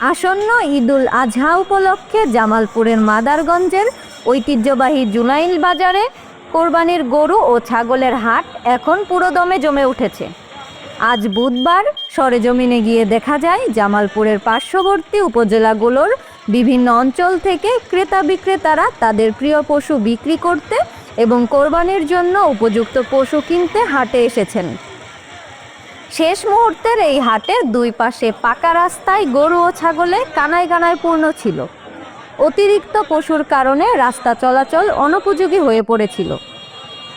আসন্ন ঈদুল আজহা উপলক্ষে জামালপুরের মাদারগঞ্জের ঐতিহ্যবাহী জুনাইল বাজারে কোরবানির গরু ও ছাগলের হাট এখন পুরোদমে জমে উঠেছে। আজ বুধবার সরেজমিনে গিয়ে দেখা যায়, জামালপুরের পার্শ্ববর্তী উপজেলাগুলোর বিভিন্ন অঞ্চল থেকে ক্রেতা বিক্রেতারা তাদের প্রিয় পশু বিক্রি করতে এবং কোরবানির জন্য উপযুক্ত পশু কিনতে হাটে এসেছেন। শেষ মুহূর্তের এই হাটের দুই পাশে পাকা রাস্তায় গরু ও ছাগলে কানায় কানায় পূর্ণ ছিল। অতিরিক্ত পশুর কারণে রাস্তা চলাচল অনুপযোগী হয়ে পড়েছিল।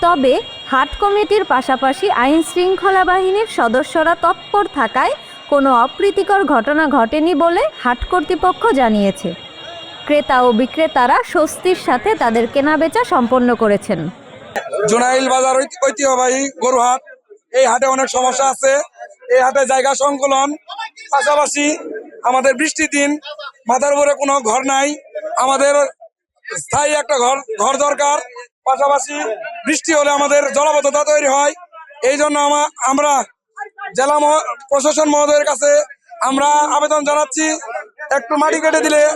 তবে হাট কমিটির পাশাপাশি আইন শৃঙ্খলা বাহিনীর সদস্যরা তৎপর থাকায় কোনো অপ্রীতিকর ঘটনা ঘটেনি বলে হাট কর্তৃপক্ষ জানিয়েছে। ক্রেতা ও বিক্রেতারা স্বস্তির সাথে তাদের কেনাবেচা সম্পন্ন করেছেন। জোনাইল বাজার ঐতিহ্যবাহী গরু হাট এই হাটে অনেক সমস্যা আছে। এই হাটে জায়গা সংকুলন। পাশাপাশি আমাদের বৃষ্টির দিন। মাথার উপরে কোনো ঘর নাই। আমাদের স্থায়ী একটা ঘর ঘর দরকার। পাশাপাশি বৃষ্টি হলে আমাদের জলাবদ্ধতা তৈরি হয়। এই জন্য আমা- আমরা জেলা প্রশাসন মহোদয়ের কাছে আমরা আবেদন জানাচ্ছি, একটু মাটি কেটে দিলে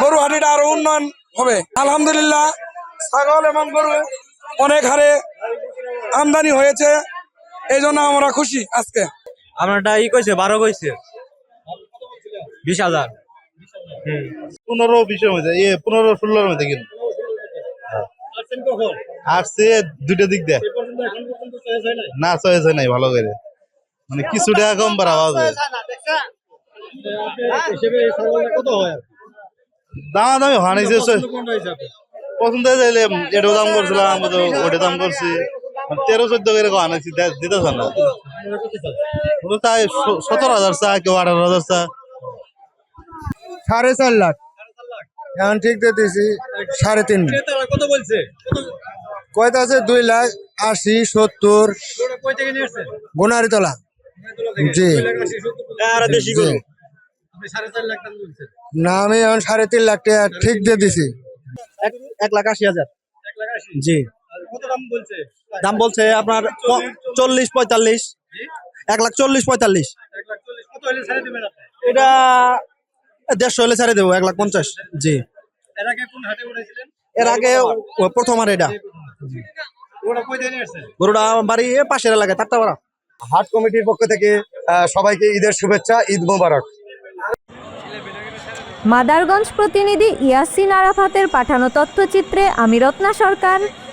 গরু হাটিটা আরও উন্নয়ন হবে। আলহামদুলিল্লাহ, ছাগল এবং গরু অনেক হারে আমদানি হয়েছে। এই জন্য আমরা খুশি আজকে। আপনারটা ই কইছে বারো কইছে। বিশ হাজার। পনেরো বিশের মধ্যে ইয়ে পনেরো ষোলোর মধ্যে কিন্তু। আসছে দুটো দিক দিয়ে। না চয়েছে নাই ভালো করে। মানে কিছু টাকা কম যায় দামা দামি হানিছে পছন্দ হয়ে যাইলে এটাও দাম করছিলাম ওটা দাম করছি। তেরো চোদ্দ করে আনাইছি দিতেছে না। চাই সতেরো হাজার চা কেউ আঠারো হাজার চা। সাড়ে চার লাখ। এখন ঠিক দিয়ে দিয়েছি সাড়ে তিন কত বলছে? কয়টা আছে দুই লাখ আশি সত্তর। গোনারি তলা জি। না আমি এখন সাড়ে তিন লাখ টাকা ঠিক দিয়ে দিছি এক লাখ আশি হাজার। জি। দাম বলছে? আপনার চল্লিশ পঁয়তাল্লিশ। এক লাখ চল্লিশ পঁয়তাল্লিশ। এটা দেড়শো হলে ছাড়ে দেবো এক লাখ পঞ্চাশ। জি। এর আগে কোন হাটে উঠেছিলেন? এর আগে ও প্রথম আর এটা। গরুটা বাড়ি পাশের এলাকায় তারটা ভাড়া হাট কমিটির পক্ষ থেকে সবাইকে ঈদের শুভেচ্ছা ঈদ মোবারক। মাদারগঞ্জ প্রতিনিধি ইয়াসিন আরাফাতের পাঠানো তথ্যচিত্রে আমি Ratna Sarkar.